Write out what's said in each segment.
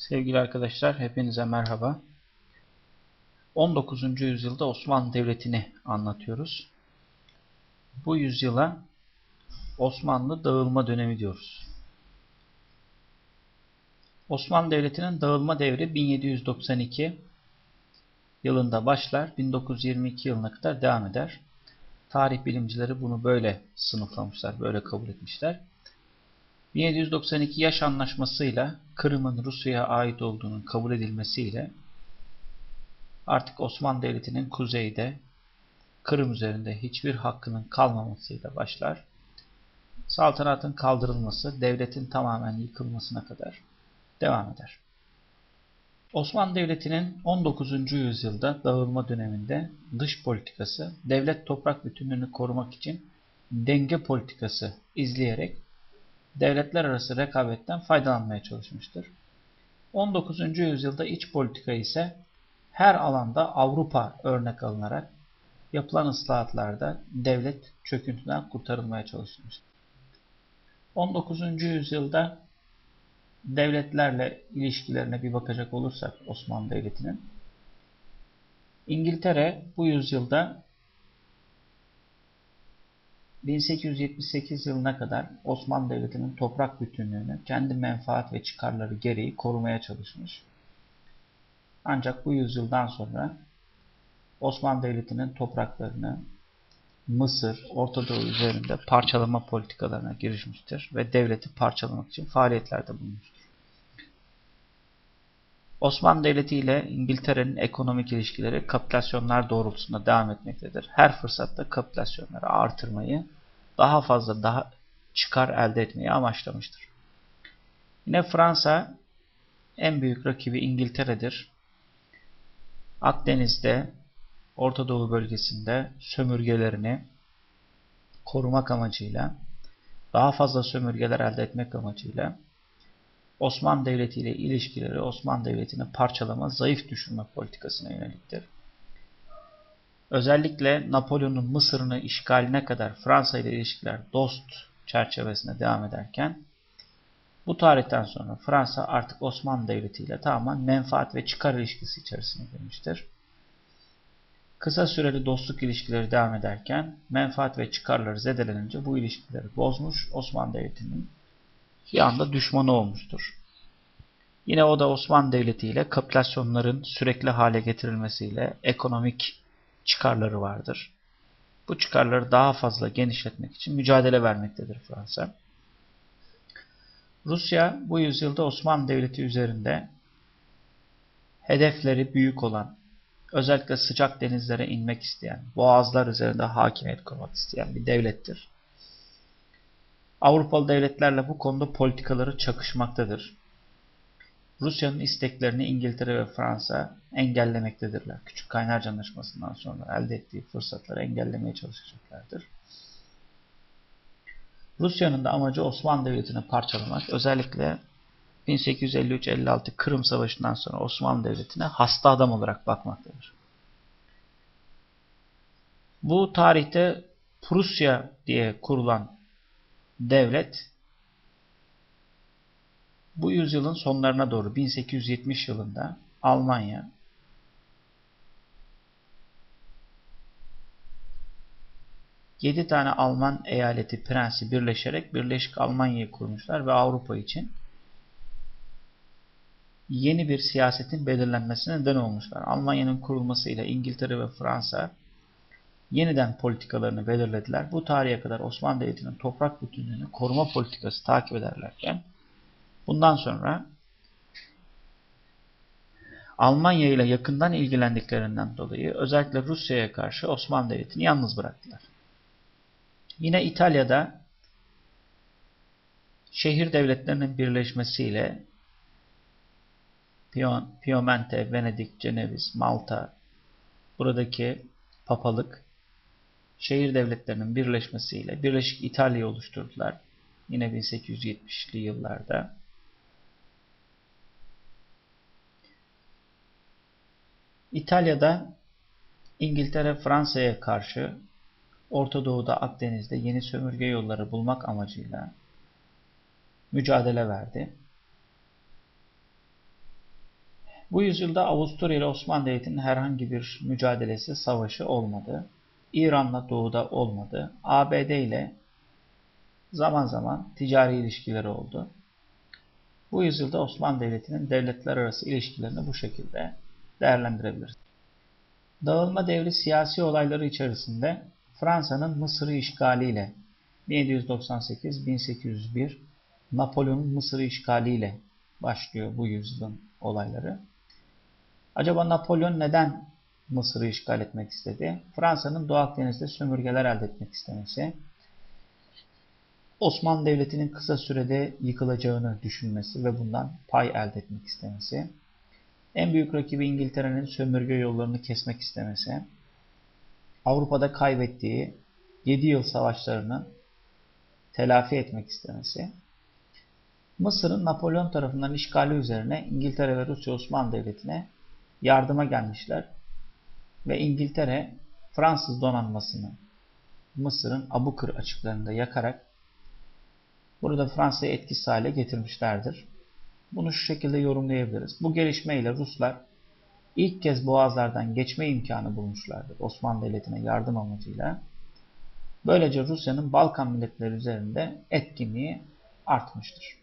Sevgili arkadaşlar, hepinize merhaba. 19. yüzyılda Osmanlı Devleti'ni anlatıyoruz. Bu yüzyıla Osmanlı dağılma dönemi diyoruz. Osmanlı Devleti'nin dağılma devri 1792 yılında başlar, 1922 yılına kadar devam eder. Tarih bilimcileri bunu böyle sınıflamışlar, böyle kabul etmişler. 1792 yaş anlaşmasıyla Kırım'ın Rusya'ya ait olduğunun kabul edilmesiyle artık Osmanlı Devleti'nin kuzeyde Kırım üzerinde hiçbir hakkının kalmamasıyla başlar. Saltanatın kaldırılması, devletin tamamen yıkılmasına kadar devam eder. Osmanlı Devleti'nin 19. yüzyılda dağılma döneminde dış politikası, devlet toprak bütünlüğünü korumak için denge politikası izleyerek devletler arası rekabetten faydalanmaya çalışmıştır. 19. yüzyılda iç politika ise her alanda Avrupa örnek alınarak yapılan ıslahatlarda devlet çöküntüden kurtarılmaya çalışılmıştır. 19. yüzyılda devletlerle ilişkilerine bir bakacak olursak Osmanlı Devleti'nin İngiltere bu yüzyılda 1878 yılına kadar Osmanlı Devleti'nin toprak bütünlüğünü kendi menfaat ve çıkarları gereği korumaya çalışmış. Ancak bu yüzyıldan sonra Osmanlı Devleti'nin topraklarını Mısır, Orta Doğu üzerinde parçalama politikalarına girişmiştir ve devleti parçalamak için faaliyetlerde bulunmuştur. Osmanlı Devleti ile İngiltere'nin ekonomik ilişkileri kapitülasyonlar doğrultusunda devam etmektedir. Her fırsatta kapitülasyonları artırmayı, daha fazla daha çıkar elde etmeyi amaçlamıştır. Yine Fransa en büyük rakibi İngiltere'dir. Akdeniz'de, Orta Doğu bölgesinde sömürgelerini korumak amacıyla, daha fazla sömürgeler elde etmek amacıyla Osmanlı Devleti ile ilişkileri Osmanlı Devleti'ni parçalama, zayıf düşürme politikasına yöneliktir. Özellikle Napolyon'un Mısır'ını işgaline kadar Fransa ile ilişkiler dost çerçevesinde devam ederken bu tarihten sonra Fransa artık Osmanlı Devleti ile tamamen menfaat ve çıkar ilişkisi içerisine girmiştir. Kısa süreli dostluk ilişkileri devam ederken menfaat ve çıkarları zedelenince bu ilişkileri bozmuş Osmanlı Devleti'nin bir anda düşmanı olmuştur. Yine o da Osmanlı Devleti ile kapitülasyonların sürekli hale getirilmesiyle ekonomik çıkarları vardır. Bu çıkarları daha fazla genişletmek için mücadele vermektedir Fransa. Rusya bu yüzyılda Osmanlı Devleti üzerinde hedefleri büyük olan, özellikle sıcak denizlere inmek isteyen, boğazlar üzerinde hakimiyet kurmak isteyen bir devlettir. Avrupalı devletlerle bu konuda politikaları çakışmaktadır. Rusya'nın isteklerini İngiltere ve Fransa engellemektedirler. Küçük Kaynarca Anlaşması'ndan sonra elde ettiği fırsatları engellemeye çalışacaklardır. Rusya'nın da amacı Osmanlı Devleti'ni parçalamak. Özellikle 1853-56 Kırım Savaşı'ndan sonra Osmanlı Devleti'ne hasta adam olarak bakmaktadır. Bu tarihte Prusya diye kurulan devlet bu yüzyılın sonlarına doğru 1870 yılında Almanya yedi tane Alman eyaleti prensi birleşerek Birleşik Almanya'yı kurmuşlar ve Avrupa için yeni bir siyasetin belirlenmesine neden olmuşlar. Almanya'nın kurulmasıyla İngiltere ve Fransa yeniden politikalarını belirlediler. Bu tarihe kadar Osmanlı Devleti'nin toprak bütünlüğünü koruma politikası takip ederlerken bundan sonra Almanya ile yakından ilgilendiklerinden dolayı özellikle Rusya'ya karşı Osmanlı Devleti'ni yalnız bıraktılar. Yine İtalya'da şehir devletlerinin birleşmesiyle Piemonte, Venedik, Ceneviz, Malta buradaki papalık şehir devletlerinin birleşmesiyle Birleşik İtalya'yı oluşturdular. Yine 1870'li yıllarda. İtalya'da İngiltere Fransa'ya karşı Orta Doğu'da Akdeniz'de yeni sömürge yolları bulmak amacıyla mücadele verdi. Bu yüzyılda Avusturya ile Osmanlı Devleti'nin herhangi bir mücadelesi, savaşı olmadı. İran'la doğuda olmadı. ABD ile zaman zaman ticari ilişkileri oldu. Bu yüzyılda Osmanlı Devleti'nin devletler arası ilişkilerini bu şekilde değerlendirebiliriz. Dağılma devri siyasi olayları içerisinde Fransa'nın Mısır'ı işgaliyle 1798-1801 Napolyon'un Mısır'ı işgaliyle başlıyor bu yüzyılın olayları. Acaba Napolyon neden Mısır'ı işgal etmek istedi? Fransa'nın Doğu Akdeniz'de sömürgeler elde etmek istemesi, Osmanlı Devleti'nin kısa sürede yıkılacağını düşünmesi ve bundan pay elde etmek istemesi, en büyük rakibi İngiltere'nin sömürge yollarını kesmek istemesi, Avrupa'da kaybettiği 7 yıl savaşlarını telafi etmek istemesi, Mısır'ın Napolyon tarafından işgali üzerine İngiltere ve Rusya Osmanlı Devleti'ne yardıma gelmişler ve İngiltere Fransız donanmasını Mısır'ın Abukır açıklarında yakarak burada Fransa'yı etkisiz hale getirmişlerdir. Bunu şu şekilde yorumlayabiliriz. Bu gelişmeyle Ruslar ilk kez boğazlardan geçme imkanı bulmuşlardır Osmanlı Devleti'ne yardım amacıyla. Böylece Rusya'nın Balkan milletleri üzerinde etkinliği artmıştır.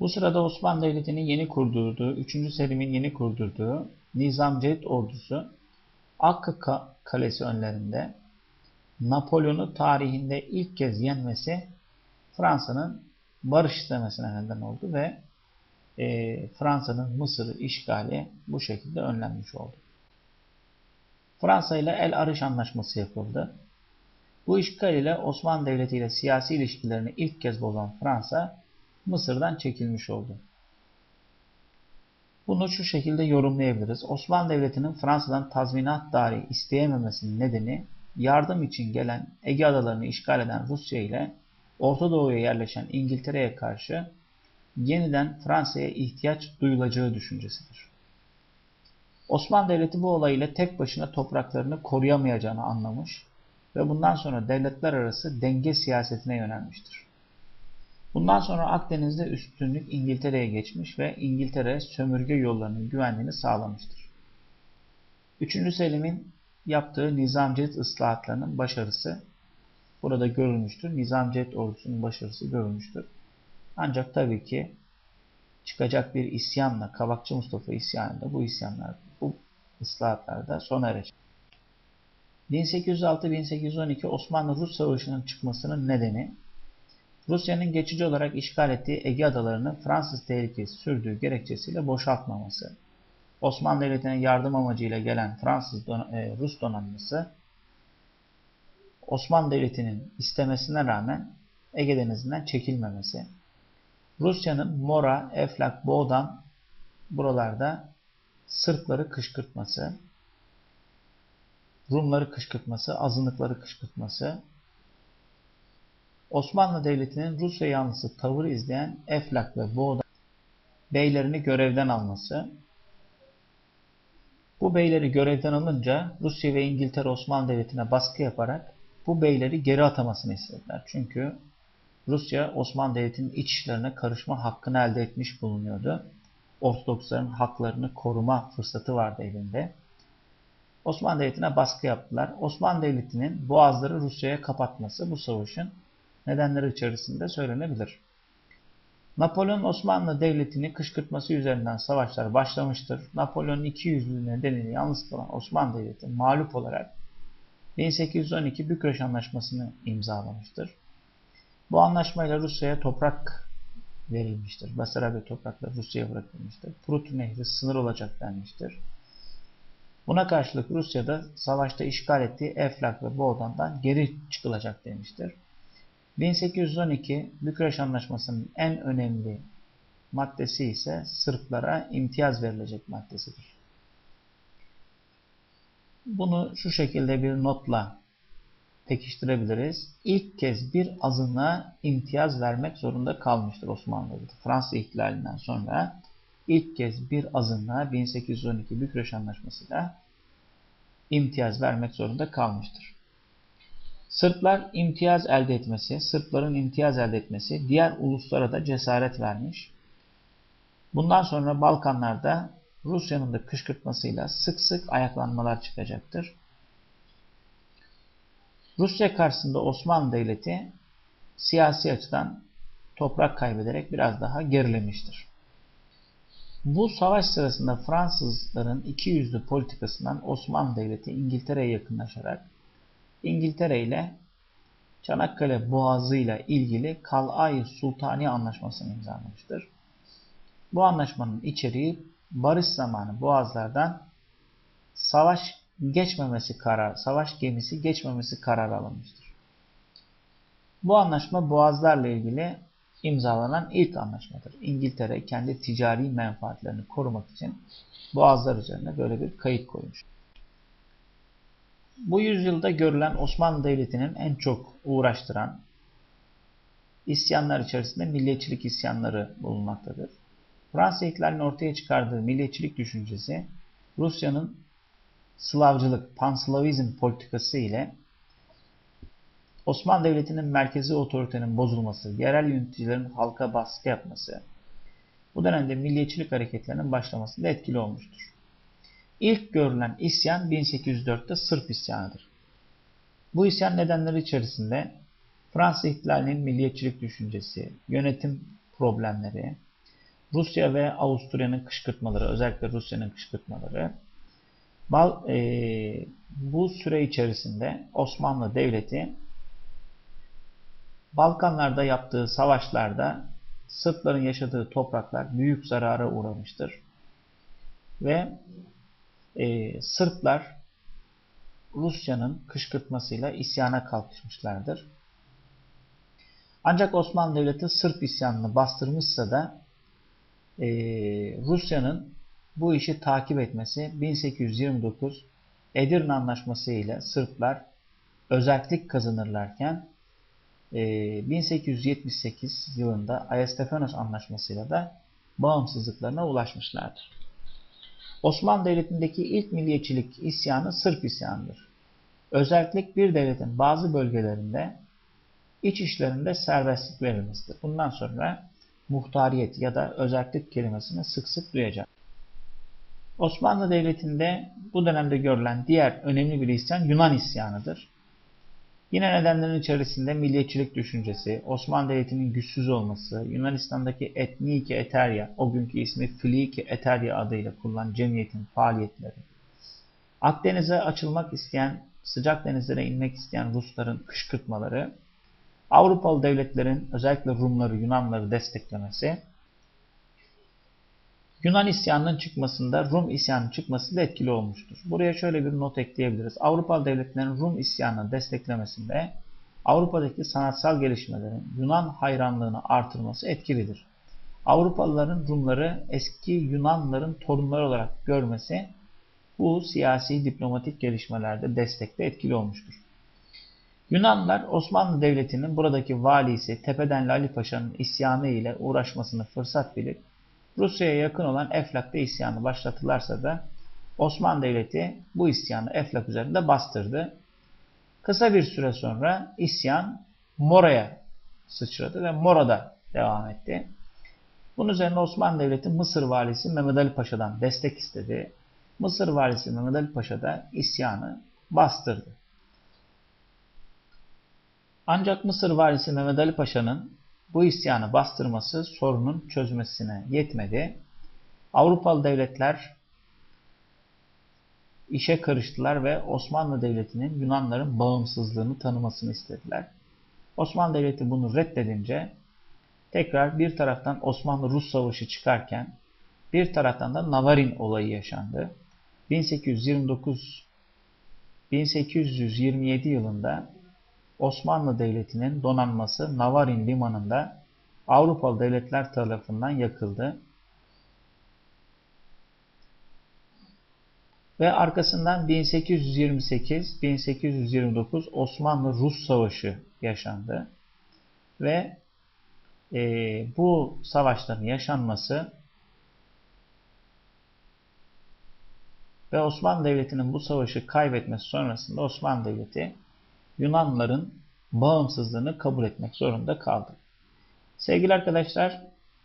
Bu sırada Osmanlı Devleti'nin yeni kurdurduğu, 3. Selim'in yeni kurdurduğu Nizamcet ordusu Akkı Kalesi önlerinde Napolyon'u tarihinde ilk kez yenmesi Fransa'nın barış istemesine neden oldu ve e, Fransa'nın Mısır'ı işgali bu şekilde önlenmiş oldu. Fransa ile El Arış Anlaşması yapıldı. Bu işgal ile Osmanlı Devleti ile siyasi ilişkilerini ilk kez bozan Fransa, Mısır'dan çekilmiş oldu. Bunu şu şekilde yorumlayabiliriz. Osmanlı Devleti'nin Fransa'dan tazminat dahi isteyememesinin nedeni yardım için gelen Ege Adalarını işgal eden Rusya ile Orta Doğu'ya yerleşen İngiltere'ye karşı yeniden Fransa'ya ihtiyaç duyulacağı düşüncesidir. Osmanlı Devleti bu olayla tek başına topraklarını koruyamayacağını anlamış ve bundan sonra devletler arası denge siyasetine yönelmiştir. Bundan sonra Akdeniz'de üstünlük İngiltere'ye geçmiş ve İngiltere sömürge yollarının güvenliğini sağlamıştır. 3. Selim'in yaptığı Nizamcet ıslahatlarının başarısı burada görülmüştür. Nizamcet ordusunun başarısı görülmüştür. Ancak tabii ki çıkacak bir isyanla, Kavakçı Mustafa isyanında bu isyanlar, bu ıslahatlarda sona erecek. 1806-1812 Osmanlı-Rus Savaşı'nın çıkmasının nedeni Rusya'nın geçici olarak işgal ettiği Ege Adalarını Fransız tehlikesi sürdüğü gerekçesiyle boşaltmaması, Osmanlı Devleti'ne yardım amacıyla gelen Fransız don e, Rus donanması Osmanlı Devleti'nin istemesine rağmen Ege Denizi'nden çekilmemesi, Rusya'nın Mora, Eflak, Boğdan buralarda Sırpları kışkırtması, Rumları kışkırtması, azınlıkları kışkırtması, Osmanlı Devleti'nin Rusya yanlısı tavır izleyen Eflak ve Boğdan beylerini görevden alması, bu beyleri görevden alınca Rusya ve İngiltere Osmanlı Devleti'ne baskı yaparak bu beyleri geri atamasını istediler. Çünkü Rusya Osmanlı Devleti'nin iç işlerine karışma hakkını elde etmiş bulunuyordu. Ortodoksların haklarını koruma fırsatı vardı elinde. Osmanlı Devleti'ne baskı yaptılar. Osmanlı Devleti'nin boğazları Rusya'ya kapatması bu savaşın nedenleri içerisinde söylenebilir. Napolyon Osmanlı Devleti'ni kışkırtması üzerinden savaşlar başlamıştır. Napolyon'un iki yüzlü nedeniyle yalnız kalan Osmanlı Devleti mağlup olarak 1812 Bükreş Anlaşması'nı imzalamıştır. Bu anlaşmayla Rusya'ya toprak verilmiştir. Basarabya toprakları Rusya'ya bırakılmıştır. Prut Nehri sınır olacak denmiştir. Buna karşılık Rusya'da savaşta işgal ettiği Eflak ve Boğdan'dan geri çıkılacak demiştir. 1812 Bükreş Anlaşması'nın en önemli maddesi ise Sırplara imtiyaz verilecek maddesidir. Bunu şu şekilde bir notla pekiştirebiliriz. İlk kez bir azınlığa imtiyaz vermek zorunda kalmıştır Osmanlı. Fransız ihtilalinden sonra ilk kez bir azınlığa 1812 Bükreş Anlaşması'yla imtiyaz vermek zorunda kalmıştır. Sırplar imtiyaz elde etmesi, Sırpların imtiyaz elde etmesi diğer uluslara da cesaret vermiş Bundan sonra Balkanlarda Rusya'nın da kışkırtmasıyla sık sık ayaklanmalar çıkacaktır. Rusya karşısında Osmanlı Devleti siyasi açıdan toprak kaybederek biraz daha gerilemiştir. Bu savaş sırasında Fransızların iki yüzlü politikasından Osmanlı Devleti İngiltere'ye yakınlaşarak İngiltere ile Çanakkale Boğazı ile ilgili Kalay Sultani Anlaşması'nı imzalamıştır. Bu anlaşmanın içeriği barış zamanı boğazlardan savaş geçmemesi karar, savaş gemisi geçmemesi kararı alınmıştır. Bu anlaşma boğazlarla ilgili imzalanan ilk anlaşmadır. İngiltere kendi ticari menfaatlerini korumak için boğazlar üzerine böyle bir kayıt koymuş. Bu yüzyılda görülen Osmanlı Devleti'nin en çok uğraştıran isyanlar içerisinde milliyetçilik isyanları bulunmaktadır. Fransa ihtilalinin ortaya çıkardığı milliyetçilik düşüncesi Rusya'nın Slavcılık, Panslavizm politikası ile Osmanlı Devleti'nin merkezi otoritenin bozulması, yerel yöneticilerin halka baskı yapması bu dönemde milliyetçilik hareketlerinin başlamasında etkili olmuştur. İlk görülen isyan 1804'te Sırp isyanıdır. Bu isyan nedenleri içerisinde Fransa ihtilalinin milliyetçilik düşüncesi, yönetim problemleri, Rusya ve Avusturya'nın kışkırtmaları, özellikle Rusya'nın kışkırtmaları, e, bu süre içerisinde Osmanlı Devleti Balkanlarda yaptığı savaşlarda Sırpların yaşadığı topraklar büyük zarara uğramıştır. Ve e, Sırplar Rusya'nın kışkırtmasıyla isyana kalkışmışlardır. Ancak Osmanlı Devleti Sırp isyanını bastırmışsa da e, Rusya'nın bu işi takip etmesi 1829 Edirne Anlaşması ile Sırplar özellik kazanırlarken 1878 e, yılında Ayasstefanos Anlaşması'yla da bağımsızlıklarına ulaşmışlardır. Osmanlı Devleti'ndeki ilk milliyetçilik isyanı Sırp isyanıdır. Özellik bir devletin bazı bölgelerinde iç işlerinde serbestlik verilmesidir. Bundan sonra muhtariyet ya da özellik kelimesini sık sık duyacak. Osmanlı Devleti'nde bu dönemde görülen diğer önemli bir isyan Yunan isyanıdır. Yine nedenlerin içerisinde milliyetçilik düşüncesi, Osmanlı Devleti'nin güçsüz olması, Yunanistan'daki Etniki Eterya, o günkü ismi Filiki Eterya adıyla kurulan cemiyetin faaliyetleri, Akdeniz'e açılmak isteyen, sıcak denizlere inmek isteyen Rusların kışkırtmaları, Avrupalı devletlerin özellikle Rumları, Yunanları desteklemesi, Yunan isyanının çıkmasında Rum isyanının çıkması da etkili olmuştur. Buraya şöyle bir not ekleyebiliriz. Avrupalı devletlerin Rum isyanını desteklemesinde Avrupa'daki sanatsal gelişmelerin Yunan hayranlığını artırması etkilidir. Avrupalıların Rumları eski Yunanların torunları olarak görmesi bu siyasi diplomatik gelişmelerde destekte etkili olmuştur. Yunanlar Osmanlı Devleti'nin buradaki valisi Tepeden Ali Paşa'nın isyanı ile uğraşmasını fırsat bilip Rusya'ya yakın olan Eflak'ta isyanı başlatırlarsa da Osmanlı Devleti bu isyanı Eflak üzerinde bastırdı. Kısa bir süre sonra isyan Mora'ya sıçradı ve Mora'da devam etti. Bunun üzerine Osmanlı Devleti Mısır valisi Mehmet Ali Paşa'dan destek istedi. Mısır valisi Mehmet Ali Paşa da isyanı bastırdı. Ancak Mısır valisi Mehmet Ali Paşa'nın bu isyanı bastırması sorunun çözmesine yetmedi. Avrupalı devletler işe karıştılar ve Osmanlı Devleti'nin Yunanların bağımsızlığını tanımasını istediler. Osmanlı Devleti bunu reddedince tekrar bir taraftan Osmanlı-Rus savaşı çıkarken bir taraftan da Navarin olayı yaşandı. 1829 1827 yılında Osmanlı Devleti'nin donanması Navarin limanında Avrupalı devletler tarafından yakıldı. Ve arkasından 1828-1829 Osmanlı-Rus Savaşı yaşandı. Ve e, bu savaşların yaşanması ve Osmanlı Devleti'nin bu savaşı kaybetmesi sonrasında Osmanlı Devleti Yunanların bağımsızlığını kabul etmek zorunda kaldı. Sevgili arkadaşlar,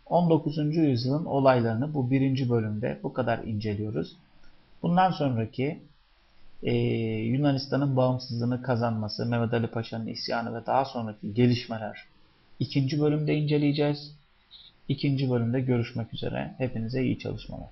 19. yüzyılın olaylarını bu birinci bölümde bu kadar inceliyoruz. Bundan sonraki e, Yunanistan'ın bağımsızlığını kazanması, Mehmet Ali Paşa'nın isyanı ve daha sonraki gelişmeler ikinci bölümde inceleyeceğiz. İkinci bölümde görüşmek üzere. Hepinize iyi çalışmalar.